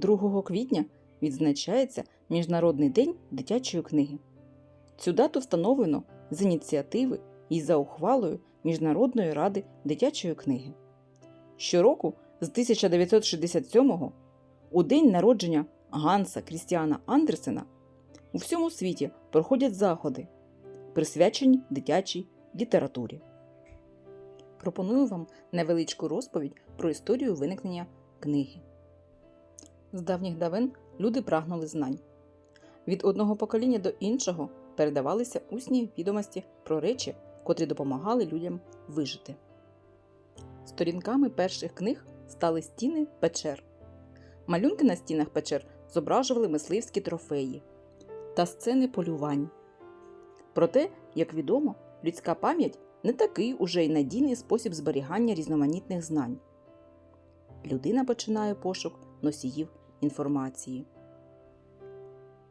2 квітня відзначається Міжнародний день дитячої книги. Цю дату встановлено з ініціативи і за ухвалою Міжнародної ради дитячої книги. Щороку з 1967-го, у день народження Ганса Крістіана Андерсена, у всьому світі проходять заходи, присвячені дитячій літературі. Пропоную вам невеличку розповідь про історію виникнення книги. З давніх давен люди прагнули знань. Від одного покоління до іншого передавалися усні відомості про речі, котрі допомагали людям вижити. Сторінками перших книг стали стіни печер. Малюнки на стінах печер зображували мисливські трофеї та сцени полювань. Проте, як відомо, людська пам'ять не такий уже й надійний спосіб зберігання різноманітних знань. Людина починає пошук носіїв інформації.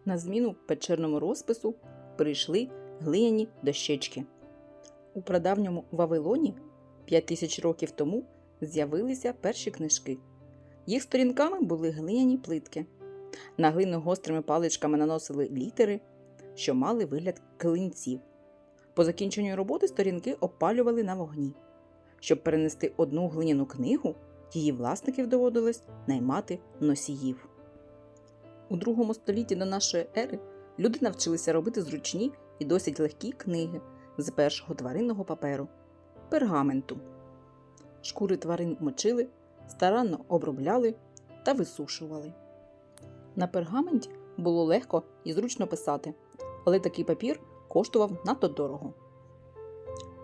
На зміну печерному розпису прийшли глиняні дощечки. У прадавньому Вавилоні 5000 років тому з'явилися перші книжки. Їх сторінками були глиняні плитки. На глину гострими паличками наносили літери, що мали вигляд клинців. По закінченню роботи сторінки опалювали на вогні. Щоб перенести одну глиняну книгу, її власників доводилось наймати носіїв. У другому столітті до нашої ери люди навчилися робити зручні і досить легкі книги з першого тваринного паперу пергаменту. Шкури тварин мочили, старанно обробляли та висушували. На пергаменті було легко і зручно писати, але такий папір коштував надто дорого.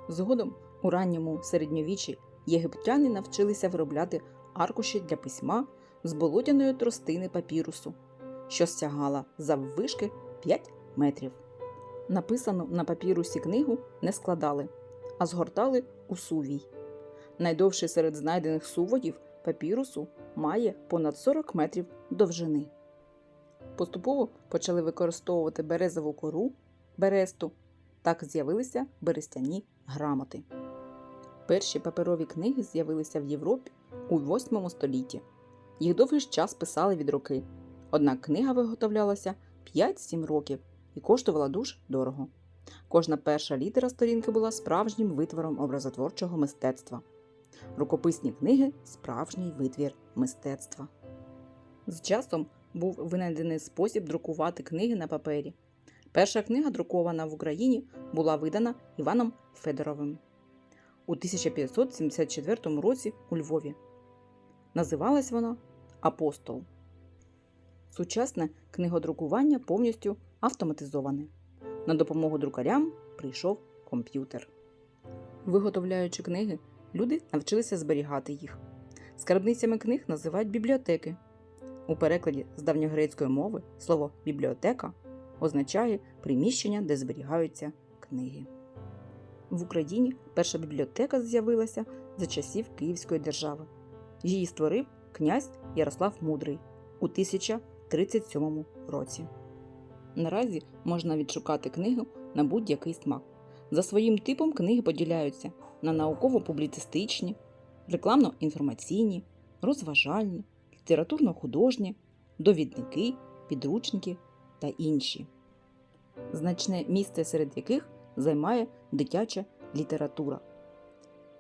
Згодом у ранньому середньовіччі єгиптяни навчилися виробляти аркуші для письма з болотяної тростини папірусу, що стягала заввишки 5 метрів. Написану на папірусі книгу не складали, а згортали у сувій. Найдовший серед знайдених сувоїв папірусу має понад 40 метрів довжини. Поступово почали використовувати березову кору, бересту. Так з'явилися берестяні грамоти. Перші паперові книги з'явилися в Європі у 8 столітті. Їх довгий час писали від руки. Однак книга виготовлялася 5-7 років і коштувала дуже дорого. Кожна перша літера сторінки була справжнім витвором образотворчого мистецтва. Рукописні книги справжній витвір мистецтва. З часом був винайдений спосіб друкувати книги на папері. Перша книга, друкована в Україні, була видана Іваном Федоровим у 1574 році у Львові. Називалась вона Апостол. Сучасне книгодрукування повністю автоматизоване. На допомогу друкарям прийшов комп'ютер. Виготовляючи книги, люди навчилися зберігати їх. Скарбницями книг називають бібліотеки. У перекладі з давньогрецької мови слово бібліотека означає приміщення, де зберігаються книги. В Україні перша бібліотека з'явилася за часів Київської держави. Її створив князь Ярослав Мудрий у 1037 році. Наразі можна відшукати книгу на будь-який смак. За своїм типом книги поділяються на науково-публіцистичні, рекламно-інформаційні, розважальні, літературно-художні, довідники, підручники та інші. Значне місце серед яких займає дитяча література.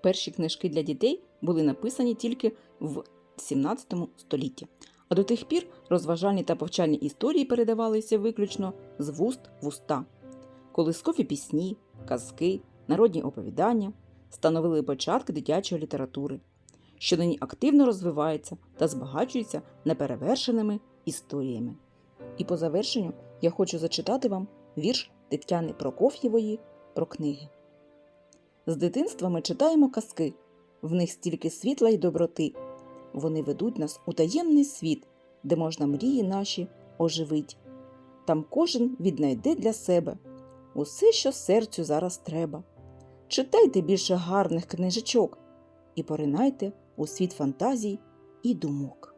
Перші книжки для дітей були написані тільки в 17 столітті, а до тих пір розважальні та повчальні історії передавалися виключно з вуст в уста. Колискові пісні, казки, народні оповідання становили початки дитячої літератури, що нині активно розвивається та збагачується неперевершеними історіями. І по завершенню я хочу зачитати вам вірш Тетяни Прокоф'євої про книги. З дитинства ми читаємо казки, в них стільки світла й доброти. Вони ведуть нас у таємний світ, де можна мрії наші оживить. Там кожен віднайде для себе усе, що серцю зараз треба. Читайте більше гарних книжечок і поринайте у світ фантазій і думок.